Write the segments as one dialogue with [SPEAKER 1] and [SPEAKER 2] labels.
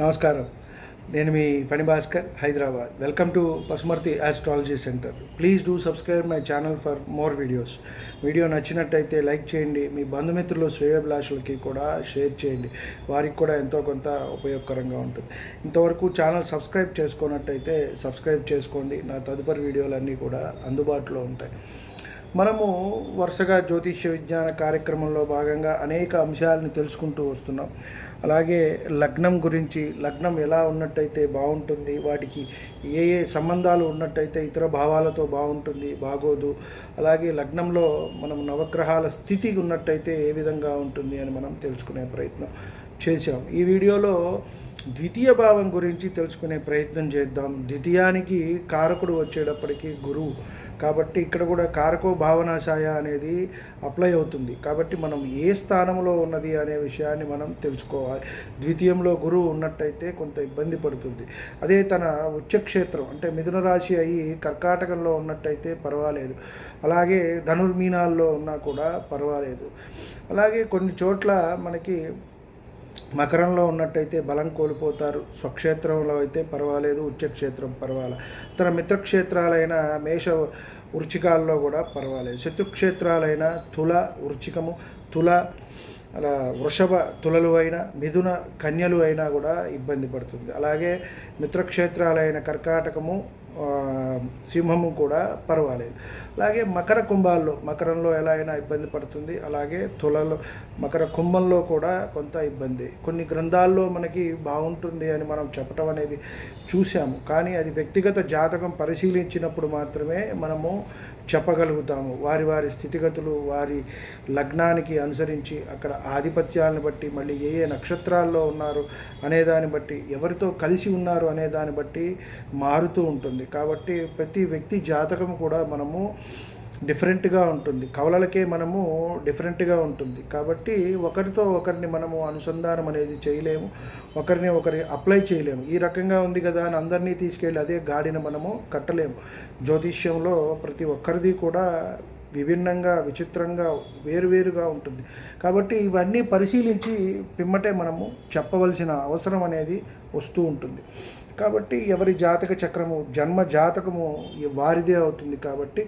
[SPEAKER 1] నమస్కారం. నేను మీ Phani Bhaskar Hyderabad. Welcome to Pasumarthi astrology centre please do subscribe my channel for more videos video నచ్చినట్టయితే like చేయండి. మీ బంధుమిత్రులు శ్రేయభిలాషులకి కూడా షేర్ చేయండి. వారికి కూడా ఎంతో కొంత ఉపయోగకరంగా ఉంటుంది. ఇంతవరకు ఛానల్ సబ్స్క్రైబ్ చేసుకున్నట్టయితే సబ్స్క్రైబ్ చేసుకోండి. నా తదుపరి వీడియోలన్నీ కూడా అందుబాటులో ఉంటాయి. మనము వరుసగా జ్యోతిష్య విజ్ఞాన కార్యక్రమంలో భాగంగా అనేక అంశాలను తెలుసుకుంటూ వస్తున్నాం. అలాగే లగ్నం గురించి లగ్నం ఎలా ఉన్నట్టయితే బాగుంటుంది వాటికి ఏ ఏ సంబంధాలు ఉన్నట్టయితే ఇతర భావాలతో బాగుంటుంది బాగోదు. అలాగే లగ్నంలో మనం నవగ్రహాల స్థితి ఉన్నట్టయితే ఏ విధంగా ఉంటుంది అని మనం తెలుసుకునే ప్రయత్నం చేసాం ఈ వీడియోలో ద్వితీయ భావం గురించి తెలుసుకునే ప్రయత్నం చేద్దాం. ద్వితీయానికి కారకుడు వచ్చేటప్పటికి గురువు. కాబట్టి ఇక్కడ కూడా కారకో భావనాశాయ అనేది అప్లై అవుతుంది. కాబట్టి మనం ఏ స్థానంలో ఉన్నది అనే విషయాన్ని మనం తెలుసుకోవాలి. ద్వితీయంలో గురువు ఉన్నట్టయితే కొంత ఇబ్బంది పడుతుంది. అదే తన ఉచ్చక్షేత్రం అంటే మిథున రాశి అయ్యి కర్కాటకంలో ఉన్నట్టయితే పర్వాలేదు. అలాగే ధనుర్మీనాల్లో ఉన్నా కూడా పర్వాలేదు. అలాగే కొన్ని చోట్ల మనకి మకరంలో ఉన్నట్టయితే బలం కోల్పోతారు. స్వక్షేత్రంలో అయితే పర్వాలేదు ఉచ్చక్షేత్రం పర్వాలేదు తన మిత్రక్షేత్రాలైన మేష వృచ్చికాల్లో కూడా పర్వాలేదు. శత్రుక్షేత్రాలైన తుల వృచ్చికము తుల అలా వృషభ తులలు అయినా మిథున కన్యలు అయినా కూడా ఇబ్బంది పడుతుంది. అలాగే మిత్రక్షేత్రాలైన కర్కాటకము సింహము కూడా పర్వాలేదు. అలాగే మకర కుంభాల్లో మకరంలో ఎలా అయినా ఇబ్బంది పడుతుంది. అలాగే తులలో మకర కుంభంలో కూడా కొంత ఇబ్బంది. కొన్ని గ్రంథాల్లో మనకి బాగుంటుంది అని మనం చెప్పటం అనేది చూసాము కానీ అది వ్యక్తిగత జాతకం పరిశీలించినప్పుడు మాత్రమే మనము చెప్పగలుగుతాము. వారి వారి స్థితిగతులు వారి లగ్నానికి అనుసరించి అక్కడ ఆధిపత్యాలను బట్టి మళ్ళీ ఏ ఏ నక్షత్రాల్లో ఉన్నారు అనే దాన్ని బట్టి ఎవరితో కలిసి ఉన్నారు అనే దాన్ని బట్టి మారుతూ ఉంటుంది. కాబట్టి ప్రతి వ్యక్తి జాతకం కూడా మనము డిఫరెంట్గా ఉంటుంది. కవలలకే మనము డిఫరెంట్గా ఉంటుంది. కాబట్టి ఒకరితో ఒకరిని మనము అనుసంధానం అనేది చేయలేము. ఒకరిని ఒకరి అప్లై చేయలేము. ఈ రకంగా ఉంది కదా అని అందరినీ తీసుకెళ్ళి అదే గాడిన మనము కట్టలేము. జ్యోతిష్యంలో ప్రతి ఒక్కరిది కూడా విభిన్నంగా విచిత్రంగా వేరువేరుగా ఉంటుంది. కాబట్టి ఇవన్నీ పరిశీలించి పిమ్మటే మనము చెప్పవలసిన అవసరం అనేది వస్తూ ఉంటుంది. కాబట్టి ఎవరి జాతక చక్రము జన్మ జాతకము వారిదే అవుతుంది కాబట్టి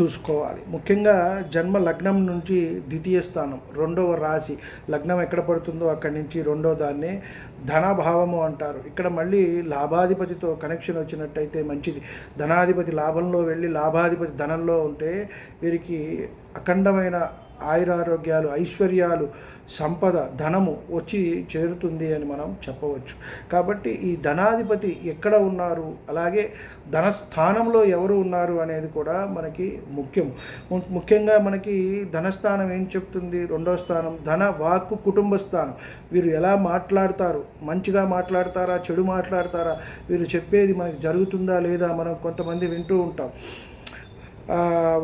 [SPEAKER 1] చూసుకోవాలి. ముఖ్యంగా జన్మ లగ్నం నుంచి ద్వితీయ స్థానం రెండవ రాశి. లగ్నం ఎక్కడ పడుతుందో అక్కడి నుంచి రెండో దాన్ని ధనభావము అంటారు. ఇక్కడ మళ్ళీ లాభాధిపతితో కనెక్షన్ వచ్చినట్టయితే మంచిది. ధనాధిపతి లాభంలో వెళ్ళి లాభాధిపతి ధనంలో ఉంటే వీరికి అఖండమైన ఆయురారోగ్యాలు ఐశ్వర్యాలు సంపద ధనము వచ్చి చేరుతుంది అని మనం చెప్పవచ్చు. కాబట్టి ఈ ధనాధిపతి ఎక్కడ ఉన్నారు? అలాగే ధనస్థానంలో ఎవరు ఉన్నారు అనేది కూడా మనకి ముఖ్యం. ము- ముఖ్యంగా మనకి ధనస్థానం ఏం చెప్తుంది? రెండో స్థానం ధన వాక్కు కుటుంబ స్థానం. వీరు ఎలా మాట్లాడతారు? మంచిగా మాట్లాడతారా? చెడు మాట్లాడతారా? వీరు చెప్పేది మనకి జరుగుతుందా లేదా? మనం కొంతమంది వింటూ ఉంటాం.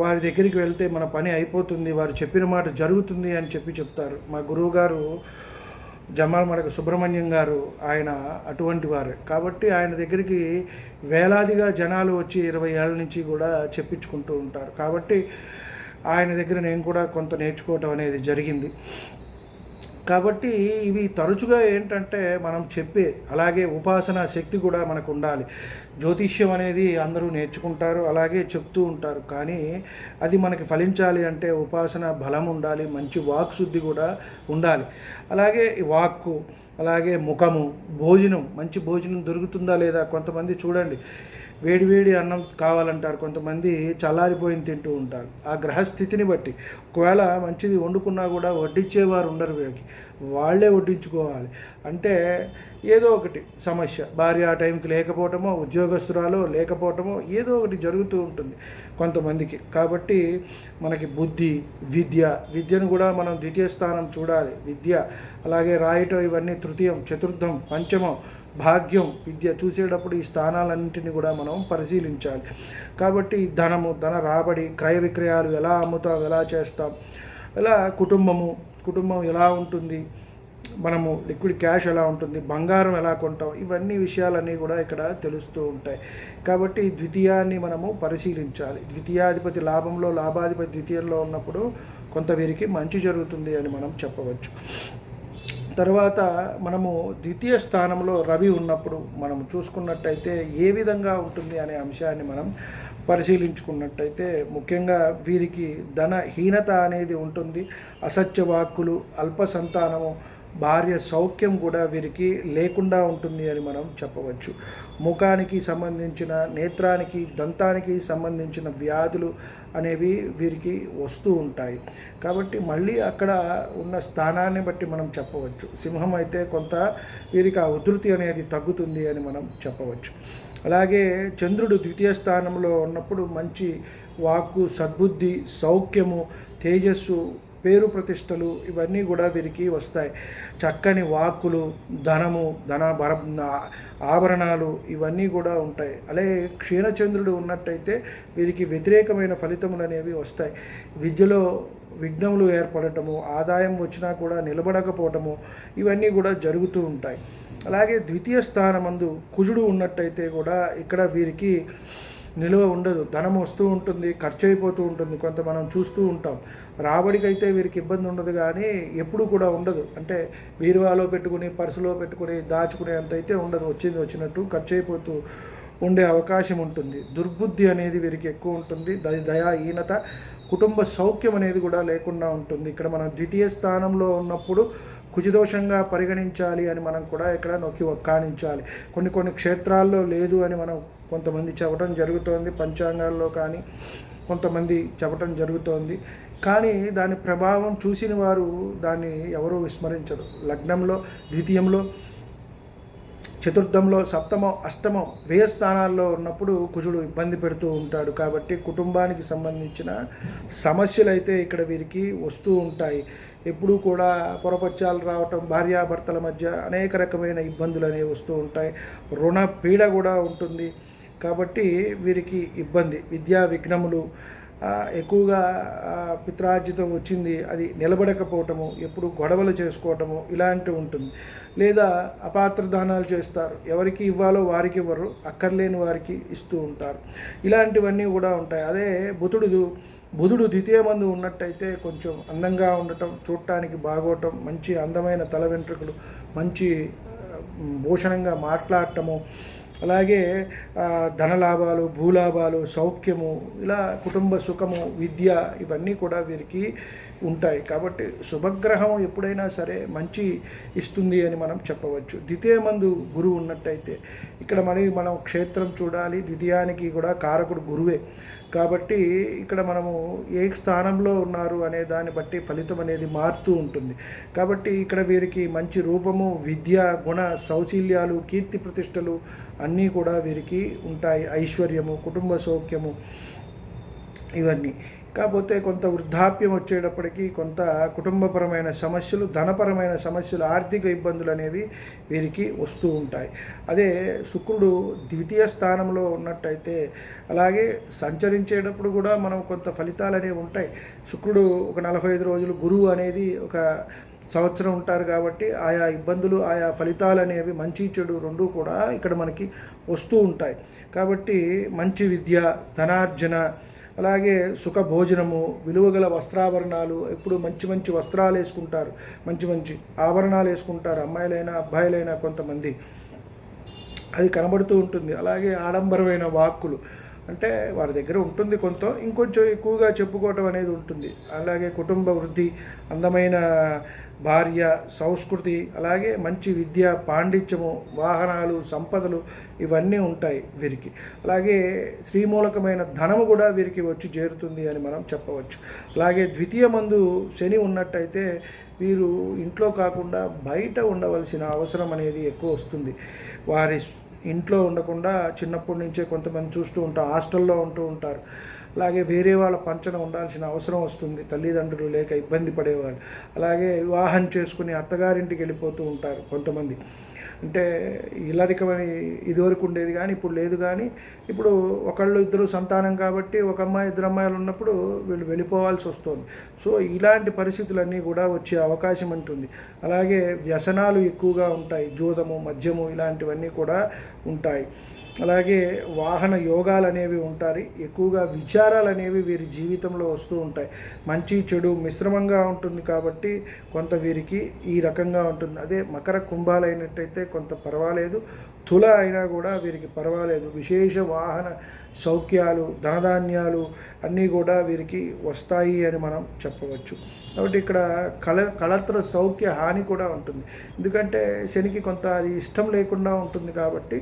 [SPEAKER 1] వారి దగ్గరికి వెళ్తే మన పని అయిపోతుంది వారు చెప్పిన మాట జరుగుతుంది అని చెప్పి చెప్తారు. మా గురువు గారు జమాల్ మడక సుబ్రహ్మణ్యం గారు ఆయన అటువంటి వారు. కాబట్టి ఆయన దగ్గరికి వేలాదిగా జనాలు వచ్చి ఇరవై ఏళ్ళ నుంచి కూడా చెప్పించుకుంటూ ఉంటారు. కాబట్టి ఆయన దగ్గర నేను కూడా కొంత నేర్చుకోవటం అనేది జరిగింది. కాబట్టి ఇవి తరచుగా ఏంటంటే మనం చెప్పే అలాగే ఉపాసన శక్తి కూడా మనకు ఉండాలి జ్యోతిష్యం అనేది అందరూ నేర్చుకుంటారు అలాగే చెప్తూ ఉంటారు. కానీ అది మనకి ఫలించాలి అంటే ఉపాసన బలం ఉండాలి మంచి వాక్ శుద్ధి కూడా ఉండాలి. అలాగే ఈ వాక్కు అలాగే ముఖము భోజనం మంచి భోజనం దొరుకుతుందా లేదా కొంతమంది చూడండి. వేడి వేడి అన్నం కావాలంటారు కొంతమంది చల్లారిపోయింది తింటూ ఉంటారు. ఆ గ్రహస్థితిని బట్టి ఒకవేళ మంచిది వండుకున్నా కూడా వడ్డించేవారు ఉండరు వీళ్ళకి. వాళ్ళే వడ్డించుకోవాలి. అంటే ఏదో ఒకటి సమస్య. భార్య ఆ టైంకి లేకపోవటమో ఉద్యోగస్తురాలో లేకపోవటమో ఏదో ఒకటి జరుగుతూ ఉంటుంది కొంతమందికి. కాబట్టి మనకి బుద్ధి విద్య విద్యను కూడా మనం ద్వితీయ స్థానం చూడాలి. విద్య అలాగే రాయటం ఇవన్నీ తృతీయం చతుర్థం పంచమం భాగ్యం విద్య చూసేటప్పుడు ఈ స్థానాలన్నింటినీ కూడా మనం పరిశీలించాలి. కాబట్టి ధనము ధన రాబడి క్రయ విక్రయాలు ఎలా అమ్ముతాం ఎలా చేస్తాం ఎలా కుటుంబము కుటుంబం ఎలా ఉంటుంది మనము లిక్విడ్ క్యాష్ ఎలా ఉంటుంది బంగారం ఎలా కొంటాం ఇవన్నీ విషయాలన్నీ కూడా ఇక్కడ తెలుస్తూ ఉంటాయి. కాబట్టి ద్వితీయాన్ని మనము పరిశీలించాలి. ద్వితీయాధిపతి లాభంలో లాభాధిపతి ద్వితీయంలో ఉన్నప్పుడు కొంత వీరికి మంచి జరుగుతుంది అని మనం చెప్పవచ్చు. తర్వాత మనము ద్వితీయ స్థానంలో రవి ఉన్నప్పుడు మనం చూసుకున్నట్టయితే ఏ విధంగా ఉంటుంది అనే అంశాన్ని మనం పరిశీలించుకున్నట్టయితే ముఖ్యంగా వీరికి ధన హీనత అనేది ఉంటుంది. అసత్య వాక్కులు అల్ప సంతానము భార్య సౌఖ్యం కూడా వీరికి లేకుండా ఉంటుంది అని మనం చెప్పవచ్చు. ముఖానికి సంబంధించిన నేత్రానికి దంతానికి సంబంధించిన వ్యాధులు అనేవి వీరికి వస్తూ ఉంటాయి. కాబట్టి మళ్ళీ అక్కడ ఉన్న స్థానాన్ని బట్టి మనం చెప్పవచ్చు. సింహం అయితే కొంత వీరికి ఆ ఉధృతి అనేది తగ్గుతుంది అని మనం చెప్పవచ్చు. అలాగే చంద్రుడు ద్వితీయ స్థానంలో ఉన్నప్పుడు మంచి వాక్కు సద్బుద్ధి సౌఖ్యము తేజస్సు పేరు ప్రతిష్టలు ఇవన్నీ కూడా వీరికి వస్తాయి. చక్కని వాక్కులు ధనము ధన భర ఆభరణాలు ఇవన్నీ కూడా ఉంటాయి. అలాగే క్షీణచంద్రుడు ఉన్నట్టయితే వీరికి వ్యతిరేకమైన ఫలితములు అనేవి వస్తాయి. విద్యలో విఘ్నములు ఏర్పడటము ఆదాయం వచ్చినా కూడా నిలబడకపోవటము ఇవన్నీ కూడా జరుగుతూ ఉంటాయి. అలాగే ద్వితీయ స్థానమందు కుజుడు ఉన్నట్టయితే కూడా ఇక్కడ వీరికి నిలువ ఉండదు. ధనం వస్తూ ఉంటుంది ఖర్చు అయిపోతూ ఉంటుంది కొంత మనం చూస్తూ ఉంటాం. రాబడికి అయితే వీరికి ఇబ్బంది ఉండదు కానీ ఎప్పుడు కూడా ఉండదు. అంటే బీరువాలో పెట్టుకుని పర్సులో పెట్టుకుని దాచుకునే అంత అయితే ఉండదు. వచ్చింది వచ్చినట్టు ఖర్చు అయిపోతూ ఉండే అవకాశం ఉంటుంది. దుర్బుద్ధి అనేది వీరికి ఎక్కువ ఉంటుంది. దయా దయాహీనత కుటుంబ సౌఖ్యం అనేది కూడా లేకుండా ఉంటుంది. ఇక్కడ మనం ద్వితీయ స్థానంలో ఉన్నప్పుడు కుజిదోషంగా పరిగణించాలి అని మనం కూడా ఇక్కడ నొక్కి ఒక్కాణించాలి. కొన్ని కొన్ని క్షేత్రాల్లో లేదు అని మనం కొంతమంది చెప్పడం జరుగుతోంది. పంచాంగాల్లో కానీ కొంతమంది చెప్పడం జరుగుతోంది. కానీ దాని ప్రభావం చూసిన వారు దాన్ని ఎవరూ విస్మరించరు. లగ్నంలో ద్వితీయంలో చతుర్థంలో సప్తమం అష్టమం వ్యయ స్థానాల్లో ఉన్నప్పుడు కుజుడు ఇబ్బంది పెడుతూ ఉంటాడు. కాబట్టి కుటుంబానికి సంబంధించిన సమస్యలు అయితే ఇక్కడ వీరికి వస్తూ ఉంటాయి. ఎప్పుడూ కూడా పొరపచ్చాలు రావటం భార్యాభర్తల మధ్య అనేక రకమైన ఇబ్బందులు అనేవి వస్తూ ఉంటాయి. రుణ పీడ కూడా ఉంటుంది. కాబట్టి వీరికి ఇబ్బంది. విద్యా విఘ్నములు ఎక్కువగా పిత్రార్జితం వచ్చింది అది నిలబడకపోవటము ఎప్పుడు గొడవలు చేసుకోవటము ఇలాంటివి ఉంటుంది. లేదా అపాత్ర దానాలు చేస్తారు. ఎవరికి ఇవ్వాలో వారికి ఇవ్వరు. అక్కర్లేని వారికి ఇస్తూ ఉంటారు. ఇలాంటివన్నీ కూడా ఉంటాయి. అదే బుధుడు బుధుడు ద్వితీయ మందు ఉన్నట్టయితే కొంచెం అందంగా ఉండటం చూడటానికి బాగోవటం మంచి అందమైన తల వెంట్రుకలు మంచి భూషణంగా మాట్లాడటము అలాగే ధనలాభాలు భూలాభాలు సౌఖ్యము ఇలా కుటుంబ సుఖము విద్య ఇవన్నీ కూడా వీరికి ఉంటాయి. కాబట్టి శుభగ్రహం ఎప్పుడైనా సరే మంచి ఇస్తుంది అని మనం చెప్పవచ్చు. ద్వితీయ మందు గురువు ఉన్నట్టయితే ఇక్కడ మరి మనం క్షేత్రం చూడాలి. ద్వితీయానికి కూడా కారకుడు గురువే. కాబట్టి ఇక్కడ మనము ఏ స్థానంలో ఉన్నారు అనే దాన్ని బట్టి ఫలితం అనేది మారుతూ ఉంటుంది. కాబట్టి ఇక్కడ వీరికి మంచి రూపము విద్య గుణ సౌశీల్యాలు కీర్తి ప్రతిష్టలు అన్నీ కూడా వీరికి ఉంటాయి. ఐశ్వర్యము కుటుంబ సౌఖ్యము ఇవన్నీ. కాకపోతే కొంత వృద్ధాప్యం వచ్చేటప్పటికీ కొంత కుటుంబపరమైన సమస్యలు ధనపరమైన సమస్యలు ఆర్థిక ఇబ్బందులు అనేవి వీరికి వస్తూ ఉంటాయి. అదే శుక్రుడు ద్వితీయ స్థానంలో ఉన్నట్టయితే అలాగే సంచరించేటప్పుడు కూడా మనం కొంత ఫలితాలు అనేవి ఉంటాయి. శుక్రుడు ఒక నలభై ఐదు రోజులు గురువు అనేది ఒక సంవత్సరం ఉంటారు కాబట్టి ఆయా ఇబ్బందులు ఆయా ఫలితాలు అనేవి మంచి చెడు రెండు కూడా ఇక్కడ మనకి వస్తూ ఉంటాయి. కాబట్టి మంచి విద్య ధనార్జన అలాగే సుఖ భోజనము విలువగల వస్త్రాభరణాలు ఎప్పుడు మంచి మంచి వస్త్రాలు వేసుకుంటారు. మంచి మంచి ఆభరణాలు వేసుకుంటారు. అమ్మాయిలైనా అబ్బాయిలైనా కొంతమంది. అది కనబడుతూ ఉంటుంది. అలాగే ఆడంబరమైన వాక్కులు. అంటే వారి దగ్గర ఉంటుంది కొంత. ఇంకొంచెం ఎక్కువగా చెప్పుకోవటం అనేది ఉంటుంది. అలాగే కుటుంబ వృద్ధి అందమైన భార్య సంస్కృతి అలాగే మంచి విద్య పాండిత్యము వాహనాలు సంపదలు ఇవన్నీ ఉంటాయి వీరికి. అలాగే శ్రీమూలకమైన ధనము కూడా వీరికి వచ్చి చేరుతుంది అని మనం చెప్పవచ్చు. అలాగే ద్వితీయ మందు శని ఉన్నట్టయితే వీరు ఇంట్లో కాకుండా బయట ఉండవలసిన అవసరం అనేది ఎక్కువ వస్తుంది. వారి ఇంట్లో ఉండకుండా చిన్నప్పటి నుంచే కొంతమంది చూస్తూ ఉంటారు హాస్టల్లో ఉంటూ ఉంటారు. అలాగే వేరే వాళ్ళ పంచన ఉండాల్సిన అవసరం వస్తుంది. తల్లిదండ్రులు లేక ఇబ్బంది పడేవాళ్ళు. అలాగే వివాహం చేసుకుని అత్తగారింటికి వెళ్ళిపోతూ ఉంటారు కొంతమంది. అంటే ఇల్లరికమని ఇదివరకు ఉండేది కానీ ఇప్పుడు లేదు కానీ ఇప్పుడు ఒకళ్ళు ఇద్దరు సంతానం కాబట్టి ఒక అమ్మాయి ఇద్దరు అమ్మాయిలు ఉన్నప్పుడు వీళ్ళు వెళ్ళిపోవాల్సి వస్తుంది. సో ఇలాంటి పరిస్థితులన్నీ కూడా వచ్చే అవకాశం ఉంటుంది. అలాగే వ్యసనాలు ఎక్కువగా ఉంటాయి. జూదము మద్యము ఇలాంటివన్నీ కూడా ఉంటాయి. అలాగే వాహన యోగాలు అనేవి ఉంటాయి. ఎక్కువగా విచారాలు అనేవి వీరి జీవితంలో వస్తూ ఉంటాయి. మంచి చెడు మిశ్రమంగా ఉంటుంది కాబట్టి కొంత వీరికి ఈ రకంగా ఉంటుంది. అదే మకర కుంభాలు అయినట్టయితే కొంత పర్వాలేదు. తుల అయినా కూడా వీరికి పర్వాలేదు. విశేష వాహన సౌఖ్యాలు ధనధాన్యాలు అన్నీ కూడా వీరికి వస్తాయి అని మనం చెప్పవచ్చు. కాబట్టి ఇక్కడ కళ కళత్ర సౌఖ్య హాని కూడా ఉంటుంది. ఎందుకంటే శనికి కొంత అది ఇష్టం లేకుండా ఉంటుంది కాబట్టి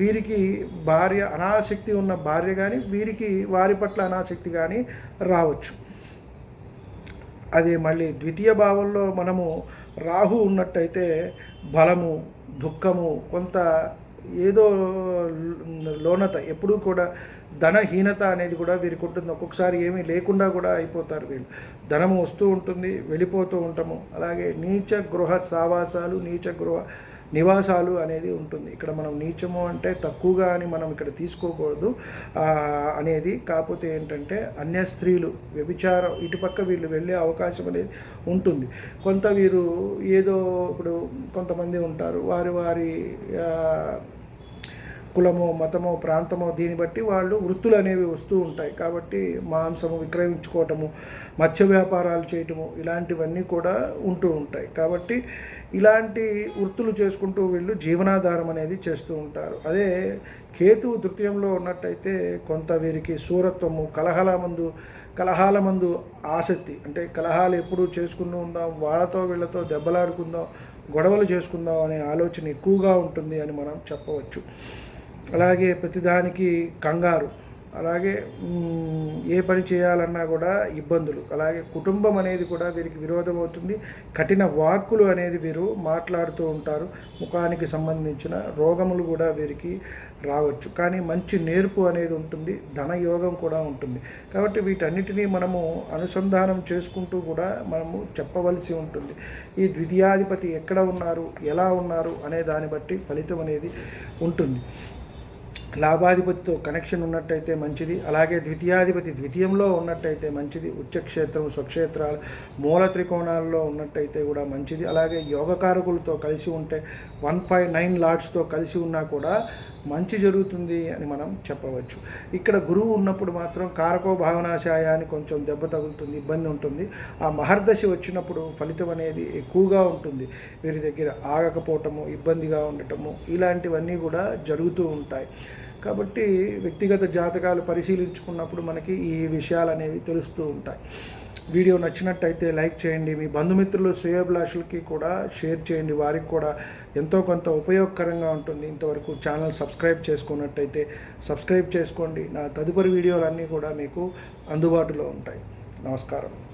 [SPEAKER 1] వీరికి భార్య అనాసక్తి ఉన్న భార్య కానీ వీరికి వారి పట్ల అనాసక్తి కానీ రావచ్చు. అది మళ్ళీ ద్వితీయ భావంలో మనము రాహు ఉన్నట్టయితే బలము దుఃఖము కొంత ఏదో లోనత ఎప్పుడూ కూడా ధనహీనత అనేది కూడా వీరికి ఉంటుంది. ఒక్కొక్కసారి ఏమీ లేకుండా కూడా అయిపోతారు వీళ్ళు. ధనము వస్తూ ఉంటుంది వెళ్ళిపోతూ ఉంటాము. అలాగే నీచ గృహ సావాసాలు నీచ గృహ నివాసాలు అనేది ఉంటుంది. ఇక్కడ మనం నీచము అంటే తక్కువగా అని మనం ఇక్కడ తీసుకోకూడదు. అనేది కాకపోతే ఏంటంటే అన్య స్త్రీలు వ్యభిచారం ఇటుపక్క వీళ్ళు వెళ్ళే అవకాశం అనేది ఉంటుంది. కొంత వీరు ఏదో ఇప్పుడు కొంతమంది ఉంటారు. వారి వారి కులమో మతమో ప్రాంతమో దీన్ని బట్టి వాళ్ళు వృత్తులు అనేవి వస్తూ ఉంటాయి. కాబట్టి మాంసము విక్రయించుకోవటము మత్స్య వ్యాపారాలు చేయటము ఇలాంటివన్నీ కూడా ఉంటూ ఉంటాయి. కాబట్టి ఇలాంటి వృత్తులు చేసుకుంటూ వీళ్ళు జీవనాధారం అనేది చేస్తూ ఉంటారు. అదే కేతు తృతీయంలో ఉన్నట్టయితే కొంత వీరికి సూరత్వము కలహాల మందు కలహాల మందు ఆసక్తి. అంటే కలహాలు ఎప్పుడు చేసుకుంటూ ఉందాం వాళ్ళతో వీళ్ళతో దెబ్బలాడుకుందాం గొడవలు చేసుకుందాం అనే ఆలోచన ఎక్కువగా ఉంటుంది అని మనం చెప్పవచ్చు. అలాగే ప్రతిదానికి కంగారు. అలాగే ఏ పని చేయాలన్నా కూడా ఇబ్బందులు. అలాగే కుటుంబం అనేది కూడా వీరికి విరోధం అవుతుంది. కఠిన వాక్కులు అనేది వీరు మాట్లాడుతూ ఉంటారు. ముఖానికి సంబంధించిన రోగములు కూడా వీరికి రావచ్చు. కానీ మంచి నేర్పు అనేది ఉంటుంది. ధనయోగం కూడా ఉంటుంది. కాబట్టి వీటన్నిటినీ మనము అనుసంధానం చేసుకుంటూ కూడా మనము చెప్పవలసి ఉంటుంది. ఈ ద్వితీయాధిపతి ఎక్కడ ఉన్నారు? ఎలా ఉన్నారు? అనే దాన్ని బట్టి ఫలితం అనేది ఉంటుంది. లాభాధిపతితో కనెక్షన్ ఉన్నట్టయితే మంచిది. అలాగే ద్వితీయాధిపతి ద్వితీయంలో ఉన్నట్టయితే మంచిది. ఉచ్చక్షేత్రం స్వక్షేత్రాలు మూల త్రికోణాల్లో ఉన్నట్టయితే కూడా మంచిది. అలాగే యోగకారకులతో కలిసి ఉంటే వన్ ఫైవ్ నైన్ లాడ్స్తో కలిసి ఉన్నా కూడా మంచి జరుగుతుంది అని మనం చెప్పవచ్చు. ఇక్కడ గురువు ఉన్నప్పుడు మాత్రం కారకో భావనాశాయాన్ని కొంచెం దెబ్బ తగులుతుంది ఇబ్బంది ఉంటుంది. ఆ మహర్దశి వచ్చినప్పుడు ఫలితం అనేది ఎక్కువగా ఉంటుంది. వీరి దగ్గర ఆగకపోవటము ఇబ్బందిగా ఉండటము ఇలాంటివన్నీ కూడా జరుగుతూ ఉంటాయి. కాబట్టి వ్యక్తిగత జాతకాలు పరిశీలించుకున్నప్పుడు మనకి ఈ విషయాలు అనేవి తెలుస్తూ ఉంటాయి. వీడియో నచ్చినట్టయితే లైక్ చేయండి. మీ బంధుమిత్రులు శ్రేయోభిలాషులకి కూడా షేర్ చేయండి. వారికి కూడా ఎంతో కొంత ఉపయోగకరంగా ఉంటుంది. ఇంతవరకు ఛానల్ సబ్స్క్రైబ్ చేసుకున్నట్టయితే సబ్స్క్రైబ్ చేసుకోండి. నా తదుపరి వీడియోలన్నీ కూడా మీకు అందుబాటులో ఉంటాయి. నమస్కారం.